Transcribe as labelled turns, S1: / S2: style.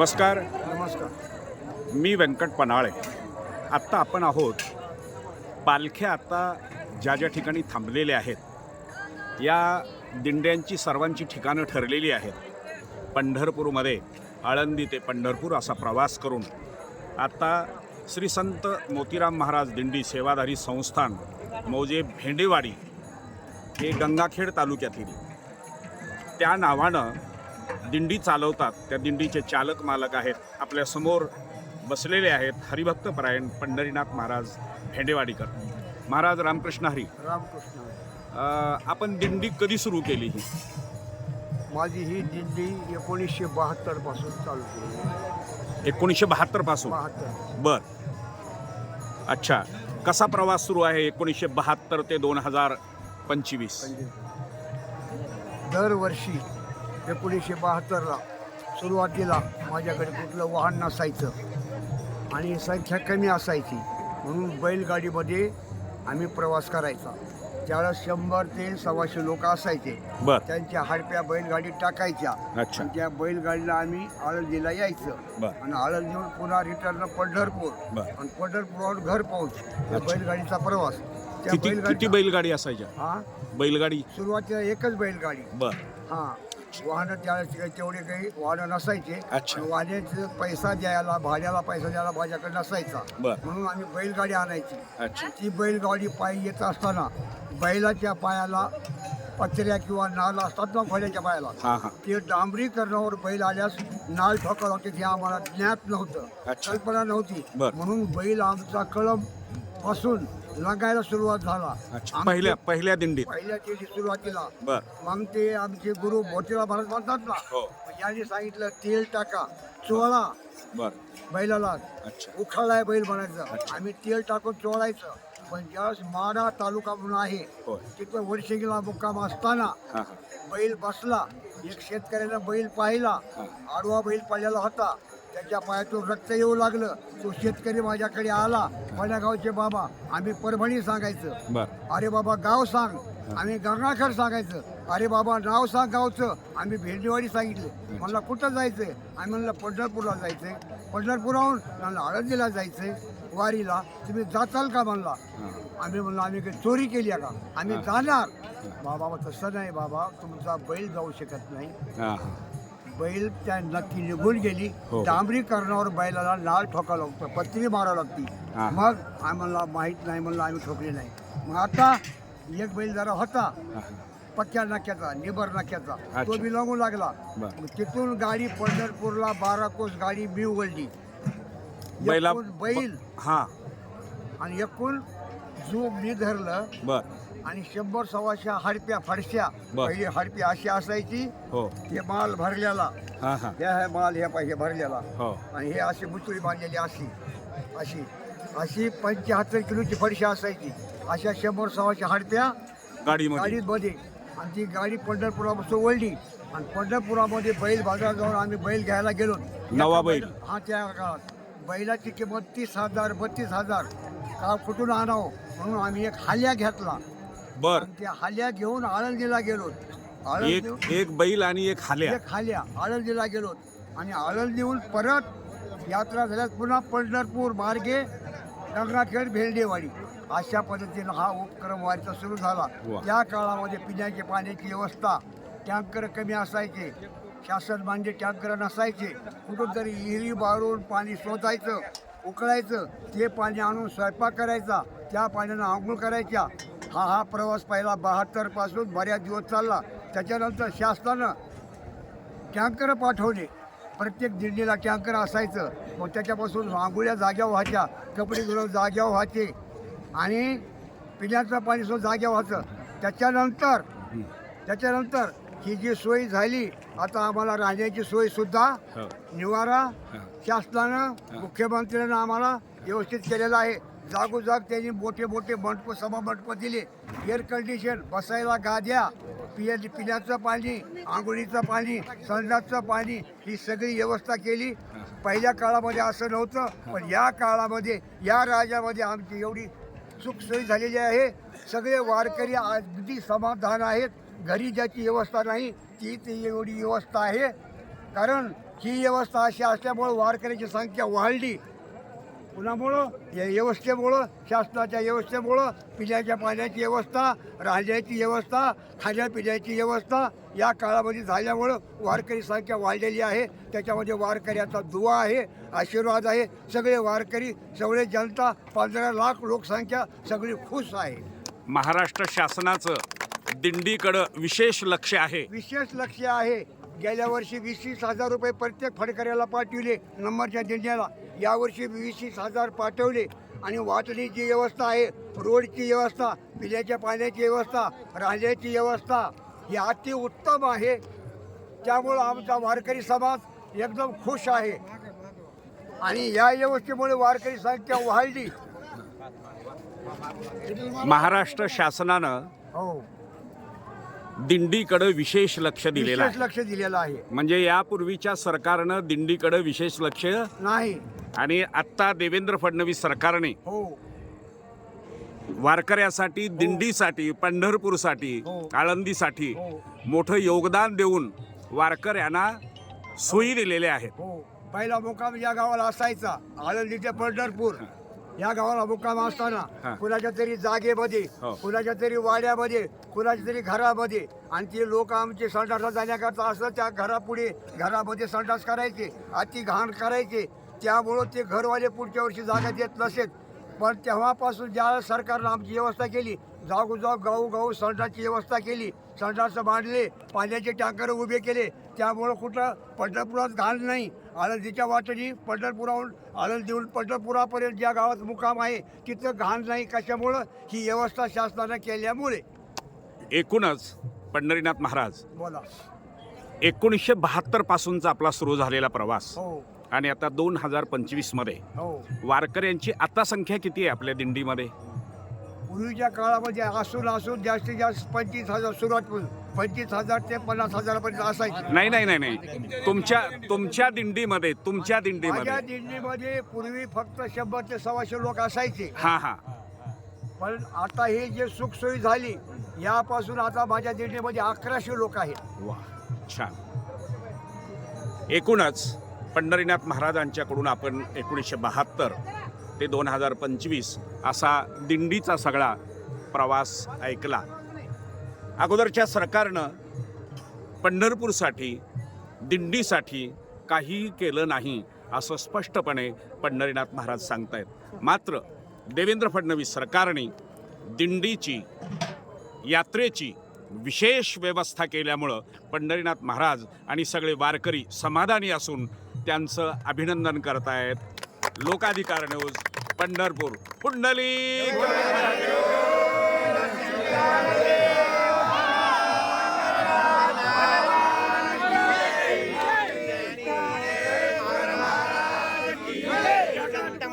S1: नमस्कार.
S2: नमस्कार.
S1: मी व्यंकट पनाळे आत्ता आपण आहोत पालख्या आत्ता ज्या ज्या ठिकाणी थांबलेल्या आहेत या दिंड्यांची सर्वांची ठिकाणं ठरलेली आहेत. पंढरपूरमध्ये आळंदी ते पंढरपूर असा प्रवास करून आता श्री संत मोतीराम महाराज दिंडी सेवाधारी संस्थान मौजे भेंडेवाडी हे गंगाखेड तालुक्यातील त्या नावानं दिंडी चालवतात. त्या दिंडीचे चालक मालक आहेत. आपल्यासमोर बसलेले आहेत हरिभक्त परायण पंढरीनाथ महाराज भेंडेवाडीकर. महाराज रामकृष्ण हरी.
S2: रामकृष्ण
S1: आपण दिंडी कधी सुरू केली ही?
S2: माझी ही दिंडी एकोणीसशे बहात्तरपासून चालू केली
S1: एकोणीसशे बहात्तरपासून?
S2: बहात्तर.
S1: बर. अच्छा. कसा प्रवास सुरू आहे एकोणीसशे बहात्तर ते दोन हजार पंचवीस?
S2: दरवर्षी एकोणीसशे बहात्तरला सुरुवातीला माझ्याकडे कुठलं वाहन नसायचं आणि संख्या कमी असायची. म्हणून बैलगाडीमध्ये आम्ही प्रवास करायचा. त्यावेळेस शंभर ते सव्वाशे लोक असायचे त्यांच्या हडप्या बैलगाडीत टाकायच्या. आणि त्या बैलगाडीला आम्ही आळंदीला यायचं. आणि आळंदीहून पुन्हा रिटर्न पंढरपूर. आणि पंढरपूरवर घर पोहोच. बैलगाडीचा प्रवास. त्या बैलगाडी
S1: बैलगाडी असायच्या?
S2: हा?
S1: बैलगाडी?
S2: सुरुवातीला एकच बैलगाडी.
S1: बर.
S2: हा. वाहनं त्यावेळेस काही तेवढे काही वाहनं नसायचे.
S1: अच्छा.
S2: वाहनाचे पैसा द्यायला भाड्याला पैसा द्यायला माझ्याकडे नसायचा.
S1: बर.
S2: म्हणून आम्ही बैलगाडी आणायची. ती बैलगाडी पायी येत असताना बैलाच्या पायाला पत्र्या किंवा नाल असतात ना खोल्याच्या पायाला
S1: हां
S2: ते डांबरीकरणावर बैल आल्यास नाल ठोकावं लागते हे आम्हाला ज्ञात नव्हतं.
S1: अच्छा.
S2: कल्पना नव्हती.
S1: बर.
S2: म्हणून बैल आमचा कळम पासून लगायला सुरुवात झाला.
S1: अच्छा
S2: आमचे
S1: पहिल्या पहिल्या दिंडीत.
S2: पहिल्या दिवशी सुरुवातीला.
S1: बर.
S2: मग ते आमचे गुरु मोतीराम महाराज म्हणतात ना
S1: हो.
S2: यांनी सांगितलं तेल टाका चोळा.
S1: बर.
S2: बैलाला
S1: अच्छा.
S2: उखाळाय बैल म्हणायचं. आम्ही तेल टाकून चोळायचं. पण ज्यावेळेस माडा तालुका म्हणून आहे
S1: होय.
S2: तिथं वर्षगिला मुक्काम असताना
S1: हां हां.
S2: बैल बसला. एक शेतकऱ्यानं बैल पाहिला.
S1: हा.
S2: आडवा बैल पाहिलेला होता. त्याच्या पायातून रक्त येऊ लागलं. तो शेतकरी माझ्याकडे आला. माझ्या गावचे बाबा आम्ही परभणी सांगायचं.
S1: बर.
S2: अरे बाबा गाव सांग. आम्ही गंगाखेड सांगायचं. अरे बाबा नाव सांग गावचं. आम्ही भेंडेवाडी सांगितले. म्हणलं कुठं जायचंय? आम्ही म्हणलं पंढरपूरला जायचंय. पंढरपूरहून म्हणलं आळंदीला जायचंय. वारीला. तुम्ही जाचाल का म्हणला. आम्ही म्हणलं आम्ही काही चोरी केली आहे का? आम्ही जाणार. बाबा तसं नाही बाबा. तुमचा बैल जाऊ शकत नाही. बैल त्या नक्की निघून गेली.
S1: हो.
S2: डांबरीकरणावर बैलाला नाळ ठोकावं लागतं पत्री मारावं लागती.
S1: हा.
S2: मग आम्हाला माहीत नाही म्हणलं आम्ही ठोकले नाही. मग आता एक बैल जरा होता. पक्क्या नाक्याचा निबर नाक्याचा.
S1: अच्छा.
S2: तो बी लागू लागला.
S1: बर.
S2: मग तिथून गाडी पंढरपूरला बारा कोस गाडी मी उघडली.
S1: बैला
S2: एकूण बैल.
S1: हां.
S2: आणि एकूण जो मी धरलं
S1: बर.
S2: आणि शंभर सव्वाशे हडप्या फडश्या
S1: बर.
S2: पहिली हडपी अशी असायची
S1: हो.
S2: हे माल भरलेला.
S1: हां हां.
S2: हे आहे माल हे पाहिजे भरलेला.
S1: हो.
S2: आणि हे अशी मुचुळी बांधलेली अशी अशी. अशी पंच्याहत्तर किलोची फडशी असायची. अशा शंभर सव्वाशे हडप्या
S1: गाडीमध्ये.
S2: गाडीत मध्ये आणि ती गाडी पंढरपुरापासून वळली आणि पंढरपुरामध्ये बैल बाजारात जाऊन आम्ही बैल घ्यायला गेलो.
S1: नवा बैल.
S2: हा त्या काळात. बैलाची किंमत तीस हजार बत्तीस हजार. का कुठून आणावं म्हणून आम्ही एक हाल्या घेतला.
S1: बर.
S2: आणि त्या हाल्या घेऊन आळंदीला गेलो.
S1: एक
S2: आळंदी
S1: एक बैल आणि एक हाल्या.
S2: एक हाल्या आळंदीला गेलो. आणि आळंदीहून परत यात्रा झाल्यास पुन्हा पंढरपूर मार्गे गंगाखेड भेल्डेवाडी अशा पद्धतीनं हा उपक्रम वारीचा सुरू झाला.
S1: वा.
S2: त्या काळामध्ये पिण्याची पाण्याची व्यवस्था टँकर कमी असायचे. शासन मान्य टँकर नसायचे. कुठून तरी विहिरी बारून पाणी शोधायचं. उकळायचं ते पाणी आणून स्वयंपाक करायचा त्या पाण्यानं आंघोळ करायच्या. हा हा प्रवास पहिला बहात्तरपासून बऱ्याच दिवस चालला. त्याच्यानंतर शासनानं टँकर पाठवले. प्रत्येक दिंडीला टँकर असायचं. मग त्याच्यापासून आंघोळ्या जाग्या व्हायच्या कपडे धुणं जाग्यावर व्हायचे. आणि पिण्याचं पाणी सुद्धा व्हायचं. त्याच्यानंतर त्याच्यानंतर ही जी सोय झाली आता आम्हाला राहण्याची सोय सुद्धा
S1: हो.
S2: निवारा
S1: हां.
S2: शासनानं मुख्यमंत्र्यांना आम्हाला व्यवस्थित केलेलं आहे. जागोजाग त्यांनी मोठे मोठे मंडप सभा मंडप दिले. एअर कंडिशन बसायला गाद्या पिया पिण्याचं पाणी आंघोळीचं पाणी संडासचं पाणी ही सगळी व्यवस्था केली. पहिल्या काळामध्ये असं नव्हतं पण या काळामध्ये या राज्यामध्ये आमची एवढी सुखसोयी झालेली आहे. सगळे वारकरी अगदी समाधान आहेत. घरी ज्याची व्यवस्था नाही ती ती एवढी व्यवस्था आहे. कारण ही व्यवस्था अशी असल्यामुळं वारकऱ्याची संख्या वाढली. कुणामुळं या व्यवस्थेमुळं शासनाच्या व्यवस्थेमुळं पिण्याच्या पाण्याची व्यवस्था राहण्याची व्यवस्था खाण्यापिण्याची व्यवस्था या काळामध्ये झाल्यामुळं वारकरी संख्या वाढलेली आहे. त्याच्यामध्ये वारकऱ्याचा दुवा आहे आशीर्वाद आहे. सगळे वारकरी सगळे जनता पंधरा लाख लोकसंख्या सगळी खुश आहे.
S1: महाराष्ट्र शासनाचं दिंडीकडं विशेष लक्ष आहे.
S2: विशेष लक्ष आहे. गेल्या वर्षी वीस वीस हजार रुपये प्रत्येक फडकऱ्याला पाठविले नंबरच्या दिंड्याला यावर्षी वीस वीस हजार पाठवले. आणि वाटणीची व्यवस्था आहे रोडची व्यवस्था पिण्याच्या पाण्याची व्यवस्था राहण्याची व्यवस्था ही अति उत्तम आहे. त्यामुळं आमचा वारकरी समाज एकदम खुश आहे. आणि या व्यवस्थेमुळे वारकरी संख्या वाढली.
S1: महाराष्ट्र शासनानं
S2: हो.
S1: दिंडीकडं विशेष लक्ष दिलेलं
S2: विशेष
S1: आहे.
S2: लक्ष दिलेलं आहे.
S1: म्हणजे यापूर्वीच्या सरकारनं दिंडीकडं विशेष लक्ष
S2: नाही.
S1: आणि आत्ता देवेंद्र फडणवीस सरकारने
S2: हो.
S1: वारकऱ्यासाठी दिंडीसाठी पंढरपूरसाठी
S2: हो.
S1: आळंदीसाठी
S2: हो.
S1: मोठं योगदान देऊन वारकऱ्यांना सोयी दिलेल्या आहेत.
S2: हो. पहिला मुक्काम या गावाला असायचा आळंदी ते पंढरपूर. या गावाला मुक्काम. असताना कुणाच्या तरी जागेमध्ये
S1: हो.
S2: कुणाच्या तरी वाड्यामध्ये कुणाच्या तरी घरामध्ये आणि ते लोक आमचे संडासला जाण्याकरता असं त्या घरापुढे घरामध्ये संडास करायचे अति घाण करायचे त्यामुळं ते घरवाले पुढच्या वर्षी जागा देत नसेत पण तेव्हापासून ज्या सरकारनं आमची व्यवस्था केली जागोजाग गाऊ गाऊ संडासची व्यवस्था केली. संडास बांधले पाण्याचे टँकर उभे केले. त्यामुळं कुठं पंढरपुरात घाण नाही. आळंदीच्या वाटेने पंढरपुराहून आळंदीहून पंढरपुरापर्यंत ज्या गावात मुक्काम आहे तिथं घाण नाही. कशामुळं? ही व्यवस्था शासनानं केल्यामुळे.
S1: एकूणच पंढरीनाथ महाराज
S2: बोला.
S1: एकोणीसशे बहात्तर पासूनचा आपला सुरू झालेला प्रवास.
S2: हो.
S1: आणि आता दोन हजार पंचवीसमध्ये
S2: हो.
S1: वारकऱ्यांची आता संख्या किती आहे आपल्या दिंडीमध्ये?
S2: पूर्वीच्या काळामध्ये असून असून जास्तीत जास्त पंचवीस हजार सुरुवात पंचवीस हजार ते पन्नास हजारापर्यंत असायची.
S1: नाही नाही नाही नाही. तुमच्या तुमच्या दिंडीमध्ये तुमच्या
S2: माझ्या
S1: दिंडीमध्ये
S2: दिंडीमध्ये पूर्वी फक्त शंभर ते सव्वाशे लोक असायचे.
S1: हा हा.
S2: पण आता ही जे सुखसोयी झाली यापासून आता माझ्या दिंडीमध्ये अकराशे लोक आहेत.
S1: वा छान. एकूणच पंढरीनाथ महाराजांच्याकडून आपण एकोणीसशे बहात्तर ते दोन हजार पंचवीस असा दिंडीचा सगळा प्रवास ऐकला. अगोदरच्या सरकारनं पंढरपूरसाठी दिंडीसाठी काहीही केलं नाही असं स्पष्टपणे पंढरीनाथ महाराज सांगतायत. मात्र देवेंद्र फडणवीस सरकारने दिंडीची यात्रेची विशेष व्यवस्था केल्यामुळं पंढरीनाथ महाराज आणि सगळे वारकरी समाधानी असून त्यांचं अभिनंदन करतायत. लोकाधिकार न्यूज पंढरपूर पुंडली
S3: संत